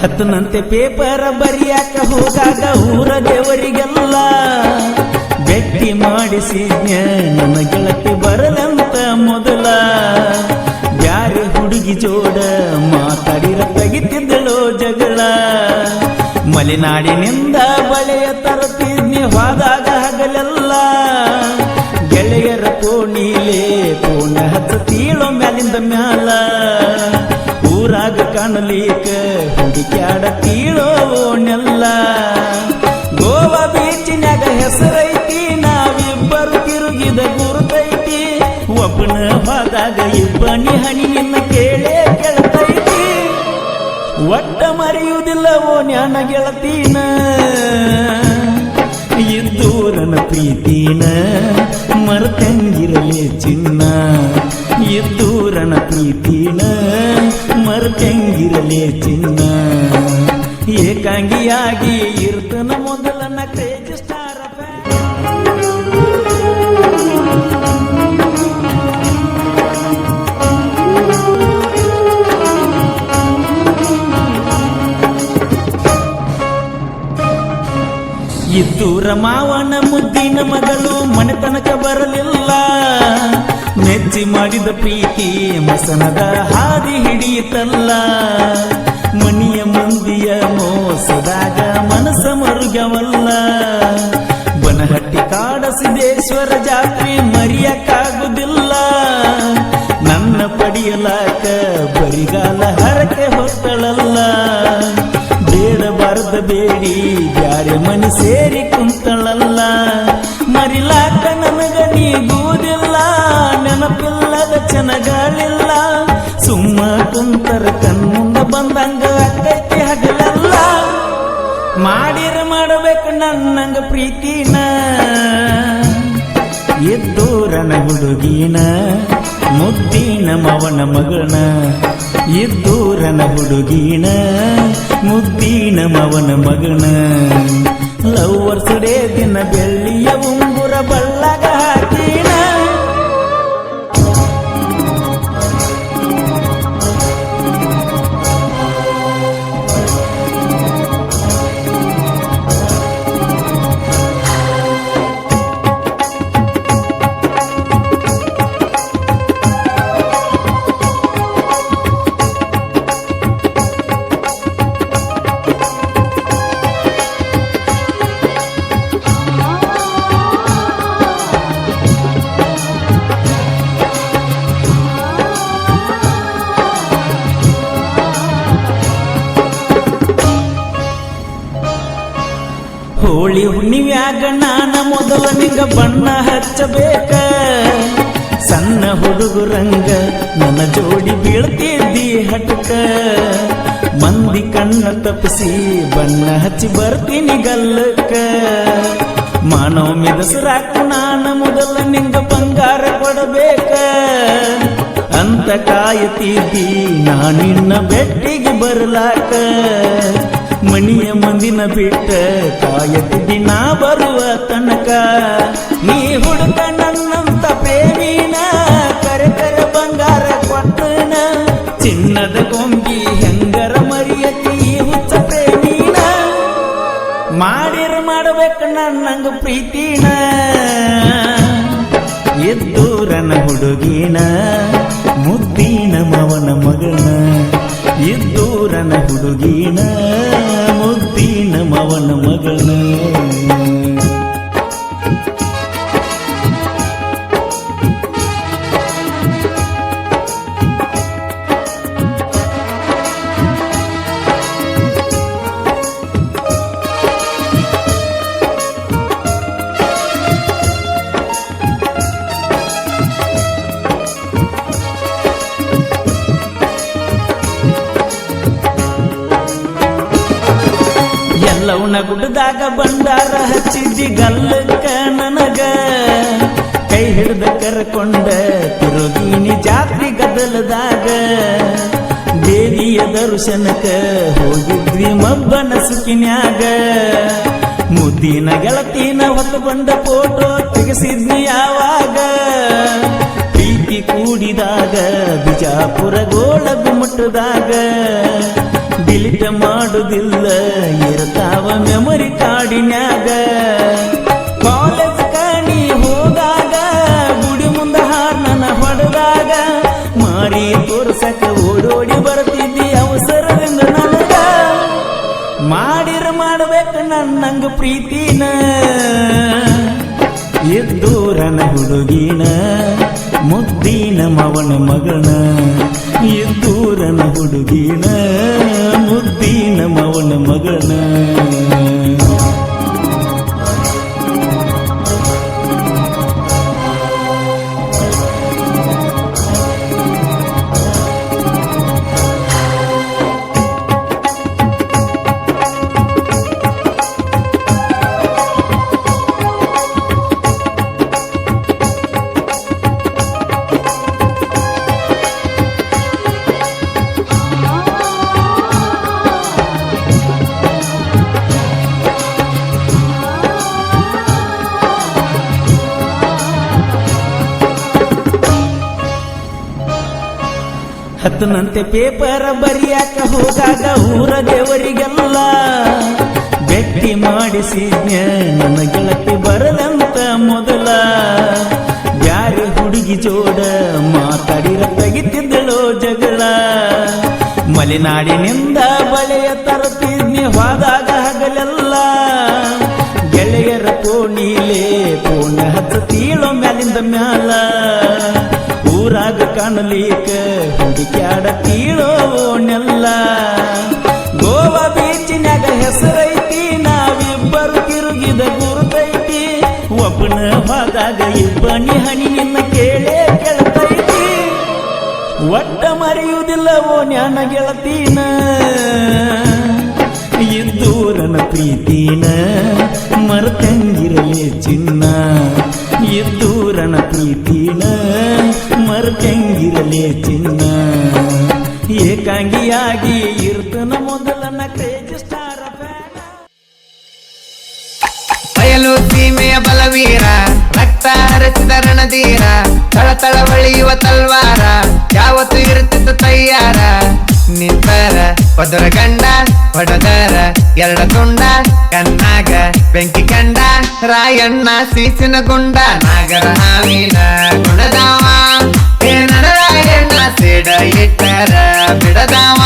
ಹತ್ತನಂತೆ paper ಬರಿಯಾಕ ಹೋದಾಗ ಊರ ದೇವರಿಗೆಲ್ಲ ಭೇಟಿ ಮಾಡಿಸಿ ನನ್ನ ಗೆಳತಿ ಬರಲಂತ ಮೊದಲ. ಯಾರು ಹುಡುಗಿ ಜೋಡ ಮಾತಾಡಿರ ತೆಗಿತಿದ್ದಳೋ ಜಗಳ. ಮಲೆನಾಡಿನಿಂದ ಬಳೆಯ ತರುತ್ತಿದ್ನಿ ಹೋದಾಗ ಹಗಲೆಲ್ಲ. ಗೆಳೆಯರ ಕೋಣಿಲೆ ಹತ್ತ ತೀಳೋ ಮ್ಯಾಲಿಂದ ಮ್ಯಾಲ. ಊರಾಗ ಕಾಣಲಿಕ ಹುಡುಕ್ಯಾಡ ತೀಳೋನೆಲ್ಲ ಗೋವಾ ಬೀಚಿನಾಗ ಹೆಸರೈತಿ, ನಾವಿಬ್ಬರು ತಿರುಗಿದ ಗುರುತೈತಿ. ಒಬ್ಬನ ಹೋದಾಗ ಇಬ್ಬನಿ ಹಣಿ ನಿನ್ನ ಕೇಳೇ ಕೇಳ್ತೈತಿ. ಒಟ್ಟ ಮರೆಯುವುದಿಲ್ಲವೋ ಜ್ಞಾನ ಗೆಳತೀನ. ಇದ್ದು ನನ್ನ ಪ್ರೀತಿನ, ಮರ್ತಂಗಿರಲೇ ಚಿನ್ನ. ಇದ್ದು ನನ್ನ ಪ್ರೀತಿನ ಮರ್ತಂಗಿರಲೇ ಚಿನ್ನ. ಏಕಾಂಗಿಯಾಗಿ ಇರ್ತನ ಮೊದಲನ್ನ ಕ್ರೇಜ್ ಸ್ಟಾರ್ ಇದ್ದೂರ ಮಾವನ ಮುದ್ದಿನ ಮಗಳು ಮನೆತನಕ ಬರಲಿಲ್ಲ. ಮೆಚ್ಚಿ ಮಾಡಿದ ಪ್ರೀತಿ ಮಸನದ ಹಾದಿ ಹಿಡಿಯಿತಲ್ಲ. ಮನಿಯ ಮಂದಿಯ ಮೋಸದಾಗ ಮನಸ ಮರುಗವಲ್ಲ ಬನಹಟ್ಟಿ ಕಾಡ ಸಿದ್ದೇಶ್ವರ ಜಾತ್ರೆ ಮರಿಯಕ್ಕಾಗುದಿಲ್ಲ. ನನ್ನ ಪಡಿಯಲಾಕ ಬರಿಗಾಲ ಹರಕೆ ಹೊತ್ತಳಲ್ಲ. ಬೇಡಬಾರದ ಬೇಡಿ ಬ್ಯಾರೆ ಮನಿ ಸೇರಿ ಕುಂತಳಲ್ಲ. ಮರಿಲಾಕ ನನಗ ನೀಗುವುದಿಲ್ಲ. ನೆನಪಿಲ್ಲದ ಚೆನ್ನಾಗಲಿಲ್ಲ ಸುಮ್ಮ ಕುಂತರ ಕಣ್ಮುಂದ ಬಂದಂಗ ಅಕ್ಕೈತಿ ಹಗಲಲ್ಲ. ಮಾಡಿರ ಮಾಡಬೇಕು ನನ್ನಂಗ ಪ್ರೀತಿನ. ಎದ್ದೂರನ ಹುಡುಗಿನ, ಮುದ್ದಿನ ಮವನ ಮಗನ ಎದ್ದೂರನ ಹುಡುಗಿನ, ಮುದ್ದಿನ ಮವನ ಮಗನ ಲವ್ವರ್ಸ್ ಡೇ ದಿನ ಬೆಳ್ಳಿಯ ಉಂಗುರ ಬಳ್ಳಗ ಹೋಳಿ ಹುಣ್ಣಿವ್ಯಾಗ ನಾನ ಮೊದಲ ನಿಂಗ ಬಣ್ಣ ಹಚ್ಚಬೇಕ? ಸಣ್ಣ ಹುಡುಗರಂಗ ನನ್ನ ಜೋಡಿ ಬೀಳ್ತಿದ್ದಿ ಹಟಕ ಮಂದಿ ಕಣ್ಣ ತಪ್ಪಿಸಿ ಬಣ್ಣ ಹಚ್ಚಿ ಬರ್ತೀನಿ ಗಲ್ಲಕ್ಕ. ಮಾನವ ಮೆದಸರಾಕ ನಾನ ಮೊದಲ ನಿಂಗ ಬಂಗಾರ ಕೊಡಬೇಕ? ಅಂತ ಕಾಯತಿದ್ದಿ ನಾನಿನ್ನ ಬೆಟ್ಟಿಗೆ ಬರಲಾಕ. ಮಣಿಯ ಮಂದಿನ ಬಿಟ್ಟ ಕಾಯದ ದಿನ ಬರುವ ತನಕ. ನೀ ಹುಡುಕ ನನ್ನಂತ ಪ್ರೇಮಿನ, ಕರೆ ಕರೆ ಬಂಗಾರ ಕೊಟ್ಟನ. ಚಿನ್ನದ ಗೊಂಬಿ ಹೆಂಗರ ಮರಿಯತಿ ಹುಚ್ಚ ಪ್ರೇಮಿನ. ಮಾಡಿರ ಮಾಡಬೇಕು ನನ್ನಂಗ ಪ್ರೀತಿನ. ಎದ್ದೂರನ ಹುಡುಗಿನ, ಮುದ್ದಿನ ಮವನ ಮಗನ ಎದ್ದೂರನ ಹುಡುಗಿನ. ಎಲ್ಲವನ ಗುಡ್ಡದಾಗ ಬಂಡಾರ ಹಚ್ಚಿದ್ದಿ ಗಲ್ಲಕ್ಕ ನನಗ. ಕೈ ಹಿಡ್ದ ಕರ್ಕೊಂಡ ತಿರುಗಿನಿ ಜಾತ್ರಿ ಗದಲದಾಗ ದೇವಿಯ ದರ್ಶನಕ ಹೋಗಿದ್ವಿ ಮಬ್ಬನ ಸುಖಿನ್ಯಾಗ. ಮುದ್ದಿನ ಗೆಳತಿನ ಹೊತ್ತು ಬಂದ ಫೋಟೋ ತೆಗೆಸಿದ್ನಿ ಯಾವಾಗ. ಪ್ರೀತಿ ಕೂಡಿದಾಗ ಬಿಜಾಪುರ ಗೋಳ ಗುಮ್ಮಟದಾಗ ಡಿಲಿಟ್ ಮಾಡುದಿಲ್ಲ, ಇರ್ತಾವ ಮೆಮೊರಿ ಕಾರ್ಡಿನ್ಯಾಗ ಕಾಲೇಜ್ ಕಾಣಿ ಹೋದಾಗ, ಗುಡಿ ಮುಂದ ಹಾರ್ನನ ಹೊಡೆದಾಗ, ಮಾರಿ ತೋರ್ಸಕ ಓಡೋಡಿ ಬರ್ತಿದ್ದಿ ಅವಸರದಿಂದ ನನಗ. ಮಾಡಿರ ಮಾಡ್ಬೇಕು ನನ್ನಂಗ ಪ್ರೀತಿನ. ಎದ್ದೂರನ ಹುಡುಗಿನ, ಮುದ್ದಿನ ಮವನ ಮಗನ ಹುಡುಗಿನ ಮುದ್ದಿನ ಮವನ ಮಗನ ಹತ್ತನಂತೆ ಪೇಪರ್ ಬರಿಯಾಕ ಹೋಗಾಗ ಊರ ದೇವರಿಗೆಲ್ಲ ಬೆಟ್ಟಿ ಮಾಡಿಸಿದ್ನ ನನ್ನ ಗೆಳತಿ ಬರಲಂತ ಮೊದಲ. ಯಾರಿ ಹುಡುಗಿ ಜೋಡ ಮಾತಾಡಿರ ತೆಗಿತಿದ್ದಳೋ ಜಗಳ. ಮಲೆನಾಡಿನಿಂದ ಬಳೆಯ ತರುತ್ತಿದ್ನಿ ಹೋದಾಗ ಹಗಲೆಲ್ಲ. ಗೆಳೆಯರ ಕೋಣಿಲೆ ಕೋಣೆ ಹತ್ತ ತೀಳೋ ಮ್ಯಾಲಿಂದ ಮ್ಯಾಲ. ಊರಾಗ ಕಾಣಲಿಕ ಹುಡುಕ್ಯಾಡ ತೀಳೋ ಗೋವಾ ಬೀಚಿನಾಗ ಹೆಸರೈತಿ, ನಾವಿಬ್ಬರು ತಿರುಗಿದ ಗುರುತೈತಿ. ಒಬ್ಬನ ಹೋದಾಗ ಇಬ್ಬನಿ ಹನಿ ನಿನ್ನ ಕೇಳೇ ಕೇಳ್ತೈತಿ. ಒಟ್ಟ ಮರೆಯುವುದಿಲ್ಲವೋ ನ್ಯಾನ ಗೆಳತೀನ. ಇದ್ದೂರನ ಪ್ರೀತಿನ ಮರತಂಗಿರಲಿ ಚಿನ್ನ. ಇದ್ದೂರನ ಮರ್ತಂಗಿರಲೇ ಚಿನ್ನ. ಏಕಾಂಗಿಯಾಗಿ ಇರ್ತನ ಮೊದಲನ ಕ್ರೇಜ್ ಸ್ಟಾರ್ ಬಯಲು ಸೀಮೆಯ ಬಲವೀರ, ರಕ್ತ ಹರಸಿದ ರಣಧೀರ, ತಳತಳ ಬಳಿಯುವ ತಲ್ವಾರ, ಯಾವತ್ತು ಇರುತ್ತಿತ್ತು ತಯ್ಯಾರ. ನಿಂತರ ಪದರ ಗಂಡ ಪಡದರ ಎರಡ ತುಂಡ, ಕಣ್ಣಾಗ ಬೆಂಕಿ ಕಂಡ, ರಾಯಣ್ಣ, ಸೀಸಿನ ಗುಂಡ, ನಾಗರ ಹಾವಿನ ಗುಣದಾವ ಸಿಡ ಇಟ್ಟರ ಬಿಡದವ.